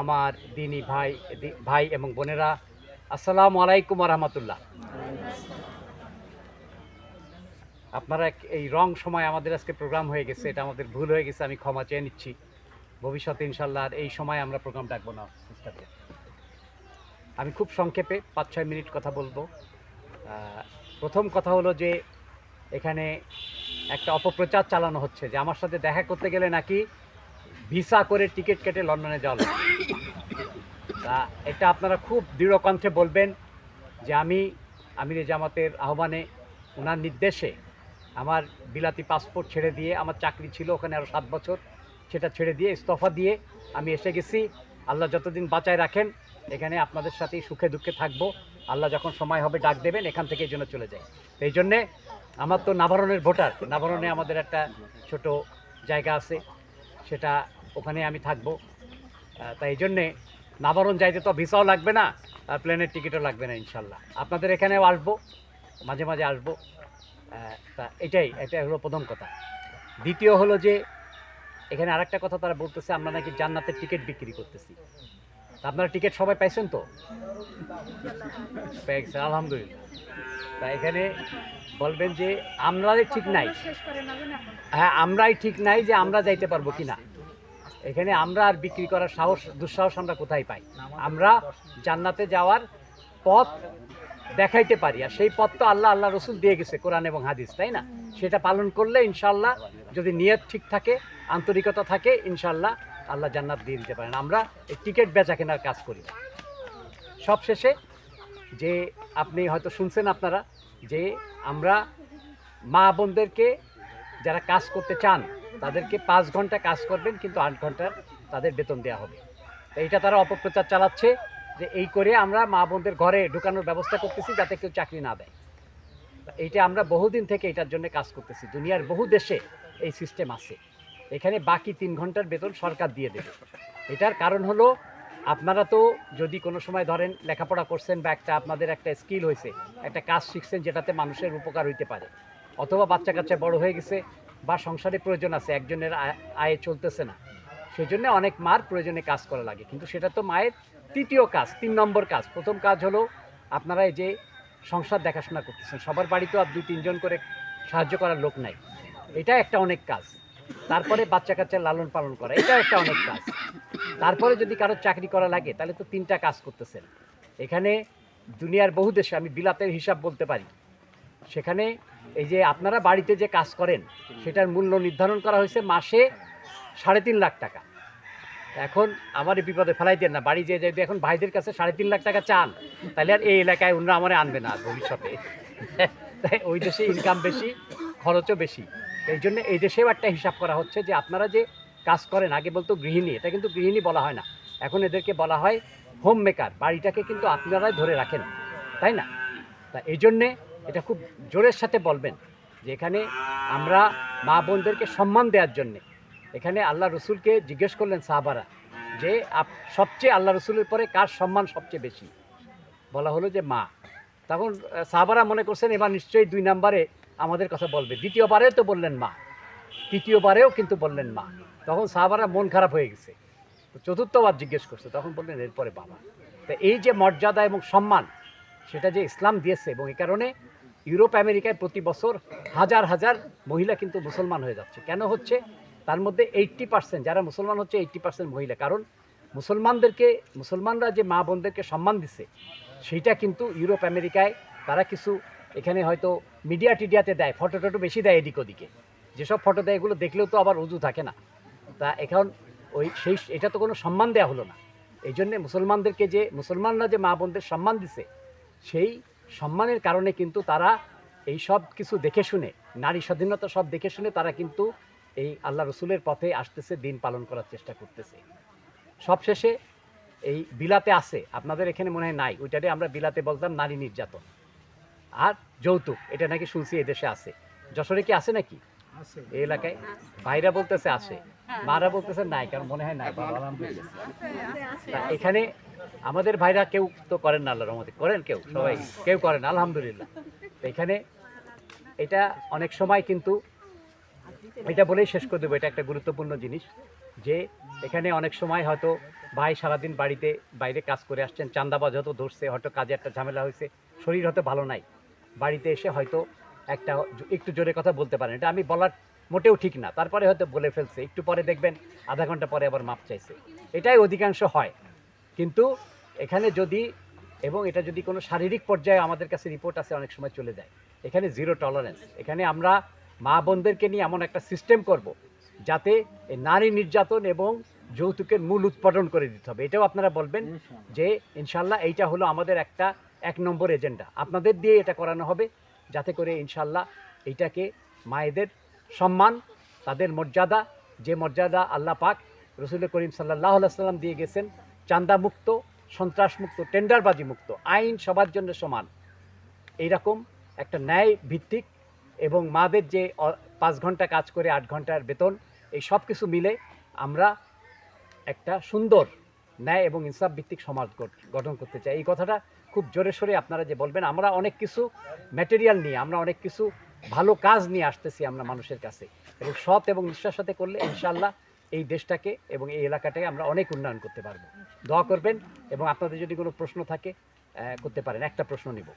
আমার দিনী ভাই ভাই এবং বোনেরা, আসসালামু আলাইকুম রহমতুল্লাহ। আপনারা এই রং সময় আমাদের আজকে প্রোগ্রাম হয়ে গেছে, এটা আমাদের ভুল হয়ে গেছে, আমি ক্ষমা চেয়ে নিচ্ছি। ভবিষ্যতে ইনশাল্লাহ আর এই সময় আমরা প্রোগ্রাম ডাকবো না করি। আমি খুব সংক্ষেপে পাঁচ, ছয় মিনিট কথা বলব। প্রথম কথা হলো যে, এখানে একটা অপপ্রচার চালানো হচ্ছে, যে আমার সাথে দেখা করতে গেলে নাকি ভিসা করে টিকিট কেটে লন্ডনে যাওয়া। তা এটা আপনারা খুব দৃঢ় কণ্ঠে বলবেন যে আমি আমির জামাতের আহ্বানে ওনার নির্দেশে আমার বিলাতি পাসপোর্ট ছেড়ে দিয়ে, আমার চাকরি ছিল ওখানে আরও সাত বছর, সেটা ছেড়ে দিয়ে, ইস্তফা দিয়ে আমি এসে গেছি। আল্লাহ যতদিন বাঁচায় রাখেন, এখানে আপনাদের সাথেই সুখে দুঃখে থাকব। আল্লাহ যখন সময় হবে ডাক দেবেন, এখান থেকে এই জন্য চলে যাই তো এই জন্যে আমার তো নাভারণের ভোটার নাভারণে আমাদের একটা ছোট জায়গা আছে, সেটা ওখানে আমি থাকব। তাই এই জন্যে নাবারণ যাইতে তো ভিসাও লাগবে না, আর প্লেনের টিকিটও লাগবে না ইনশাল্লাহ। আপনাদের এখানেও আসব, মাঝে মাঝে আসব। তা এটাই, এটা হলো প্রথম কথা। দ্বিতীয় হলো যে, এখানে আরেকটা কথা তারা বলতেছে, আমরা নাকি জান্নাতের টিকিট বিক্রি করতেছি। আপনারা টিকিট সবাই পাইছেন তো? আলহামদুলিল্লাহ। তা এখানে বলবেন যে, আমরাই ঠিক নাই। হ্যাঁ আমরাই ঠিক নাই যে আমরা যাইতে পারব কি না এখানে আমরা আর বিক্রি করার সাহস দুঃসাহস আমরা কোথায় পাই? আমরা জান্নাতে যাওয়ার পথ দেখাইতে পারি। আর সেই পথ তো আল্লাহ আল্লাহ রসুল দিয়ে গেছে কোরআন এবং হাদিস তাই না? সেটা পালন করলে ইনশাল্লাহ যদি নিয়ত ঠিক থাকে আন্তরিকতা থাকে ইনশাল্লাহ আল্লাহ জান্নাত দিয়ে দিতে পারেন। আমরা এই টিকিট বেচা কেনার কাজ করি। সবশেষে যে আপনি হয়তো শুনছেন আপনারা যে আমরা মা বোনদেরকে যারা কাজ করতে চান তাদেরকে পাঁচ ঘণ্টা কাজ করবেন, কিন্তু আট ঘণ্টার তাদের বেতন দেওয়া হবে। এইটা তারা অপপ্রচার চালাচ্ছে যে এই করে আমরা মা বোনদের ঘরে ঢুকানোর ব্যবস্থা করতেছি যাতে কেউ চাকরি না দেয়। এইটা আমরা বহুদিন থেকে এটার জন্য কাজ করতেছি। দুনিয়ার বহু দেশে এই সিস্টেম আছে। এখানে বাকি তিন ঘণ্টার বেতন সরকার দিয়ে দেবে। এটার কারণ হলো, আপনারা তো যদি কোনো সময় ধরেন লেখাপড়া করছেন বা একটা আপনাদের একটা স্কিল হয়েছে, একটা কাজ শিখছেন যেটাতে মানুষের উপকার হইতে পারে, অথবা বাচ্চা কাচ্চা বড় হয়ে গেছে বা সংসারে প্রয়োজন আছে, একজনের আয়- চলতেছে না। সেই জন্য অনেক মার প্রয়োজনে কাজ করা লাগে। কিন্তু সেটা তো মায়ের তৃতীয় কাজ, তিন নম্বর কাজ। প্রথম কাজ হলো আপনারা এই যে সংসার দেখাশোনা করতেছেন, সবার বাড়িতে আর দুই, তিনজন করে সাহায্য করার লোক নাই। এটা একটা অনেক কাজ। তারপরে বাচ্চা কাচ্চা লালন পালন করা এটা একটা অনেক কাজ। তারপরে যদি কারোর চাকরি করা লাগে, তাহলে তো তিনটা কাজ করতেছেন। এখানে দুনিয়ার বহু দেশে, আমি বিলাতের হিসাব বলতে পারি সেখানে এই যে আপনারা বাড়িতে যে কাজ করেন, সেটার মূল্য নির্ধারণ করা হয়েছে মাসে সাড়ে তিন লাখ টাকা। এখন আমার বিপদে ফেলাই দেন না। বাড়ি যে যদি এখন ভাইদের কাছে সাড়ে তিন লাখ টাকা চান। তাহলে আর এই এলাকায় অন্য আমার আনবে না ভবিষ্যতে। তাই ওই দেশে ইনকাম বেশি, খরচও বেশি। এই জন্য এই দেশেও একটা হিসাব করা হচ্ছে যে আপনারা যে কাজ করেন, আগে বলতো গৃহিণী, এটা কিন্তু গৃহিণী বলা হয় না। এখন এদেরকে বলা হয় হোম মেকার বাড়িটাকে কিন্তু আপনারাই ধরে রাখেন। তাই না? তা এই জন্যে এটা খুব জোরের সাথে বলবেন যে এখানে আমরা মা বোনদেরকে সম্মান দেওয়ার জন্যে। এখানে আল্লাহ রসুলকে জিজ্ঞেস করলেন সাহাবারা যে, আপ- সবচেয়ে আল্লাহ রসুলের পরে কার সম্মান সবচেয়ে বেশি? বলা হলো যে, মা। তখন সাহাবারা মনে করছেন, এবার নিশ্চয়ই দুই নম্বরে আমাদের কথা বলবে। দ্বিতীয়বারেও তো বললেন মা। তৃতীয়বারেও কিন্তু বললেন মা। তখন সাহাবারা মন খারাপ হয়ে গেছে। চতুর্থবার জিজ্ঞেস করছে, তখন বললেন, এরপরে বাবা। তো এই যে মর্যাদা এবং সম্মান, সেটা যে ইসলাম দিয়েছে এবং এই কারণে ইউরোপ, আমেরিকায় প্রতি বছর হাজার হাজার মহিলা কিন্তু মুসলমান হয়ে যাচ্ছে। কেন হচ্ছে? তার মধ্যে এইট্টি পার্সেন্ট যারা মুসলমান হচ্ছে এইট্টি পার্সেন্ট মহিলা। কারণ মুসলমানদেরকে, মুসলমানরা যে মা বোনদেরকে সম্মান দিছে সেইটা কিন্তু ইউরোপ, আমেরিকায় তারা কিছু এখানে হয়তো মিডিয়া টিডিয়াতে দেয়, ফটো টটো বেশি দেয় এদিক ওদিকে। যেসব ফটো দেয়, এগুলো দেখলেও তো আবার উজু থাকে না। তা এখন ওই সেই, এটা তো কোনো সম্মান দেওয়া হলো না। এই জন্যে মুসলমানদেরকে যে, মুসলমানরা যে মা বোনদের সম্মান দিছে, সেই সম্মানের কারণে কিন্তু তারা এই সব কিছু দেখে শুনে নারী স্বাধীনতা সব দেখে শুনে তারা কিন্তু এই আল্লাহ রসুলের পথে আসতেছে দিন পালন করার চেষ্টা করতেছে। সবশেষে এই বিলাতে আছে আপনাদের এখানে মনে হয় নাই ওইটারে আমরা বিলাতে বলতাম নারী নির্যাতন। আর যৌতুক এটা নাকি শুনছি এদেশে আছে। যশোরে কি আছে নাকি? এই এলাকায়? ভাইরা বলতেছে আসে মারা বলতেছে নাই কারণ মনে হয় নাই। এখানে আমাদের ভাইরা কেউ তো করেন না আল্লাহ রহমতে। করেন কেউ সবাই। কেউ করেন আলহামদুলিল্লাহ। এখানে এটা অনেক সময় কিন্তু এটা বলেই শেষ করে দেবো এটা একটা গুরুত্বপূর্ণ জিনিস যে এখানে অনেক সময় হয়তো ভাই সারাদিন বাড়িতে বাইরে কাজ করে আসছেন চান্দাবাজ হয়তো ধরছে হয়তো কাজে একটা ঝামেলা হয়েছে শরীর হয়তো ভালো নাই। বাড়িতে এসে হয়তো একটা একটু জোরে কথা বলতে পারেন। এটা আমি বলার মোটেও ঠিক না তারপরে হয়তো বলে ফেলছে একটু পরে দেখবেন আধা ঘণ্টা পরে আবার মাপ চাইছে। এটাই অধিকাংশ হয়। কিন্তু এখানে যদি এবং এটা যদি কোনো শারীরিক পর্যায়ে আমাদের কাছে রিপোর্ট আছে অনেক সময় চলে যায়। এখানে জিরো টলারেন্স এখানে আমরা মা বোনদেরকে নিয়ে এমন একটা সিস্টেম করব যাতে নারী নির্যাতন এবং যৌতুকের মূল উৎপাদন করে দিতে হবে। এটাও আপনারা বলবেন যে ইনশাল্লাহ এইটা হলো আমাদের একটা এক নম্বর এজেন্ডা আপনাদের দিয়ে এটা করানো হবে যাতে করে ইনশাল্লাহ এইটাকে মায়েদের সম্মান তাদের মর্যাদা যে মর্যাদা আল্লাহ পাক রসুল করিম সাল্লাহ সাল্লাম দিয়ে গেছেন চান্দা মুক্ত সন্ত্রাস মুক্ত টেন্ডারবাজি মুক্ত আইন সবার জন্য সমান। এইরকম একটা ন্যায় ভিত্তিক এবং মাদের যে পাঁচ ঘণ্টা কাজ করে আট ঘণ্টার বেতন, এই সব কিছু মিলে আমরা একটা সুন্দর ন্যায় এবং ইনসাফ ভিত্তিক সমাজ গঠন করতে চাই। এই কথাটা খুব জোরে সোরে আপনারা যে বলবেন, আমরা অনেক কিছু ম্যাটেরিয়াল নিয়ে, আমরা অনেক কিছু ভালো কাজ নিয়ে আসতেছি আমরা মানুষের কাছে। এবং সৎ এবং নিষ্ঠার সাথে করলে ইনশাল্লাহ এই দেশটাকে এবং এই এলাকাটাকে আমরা অনেক উন্নয়ন করতে পারব। দোয়া করবেন এবং আপনাদের যদি কোনো প্রশ্ন থাকে করতে পারেন। একটা প্রশ্ন নিব।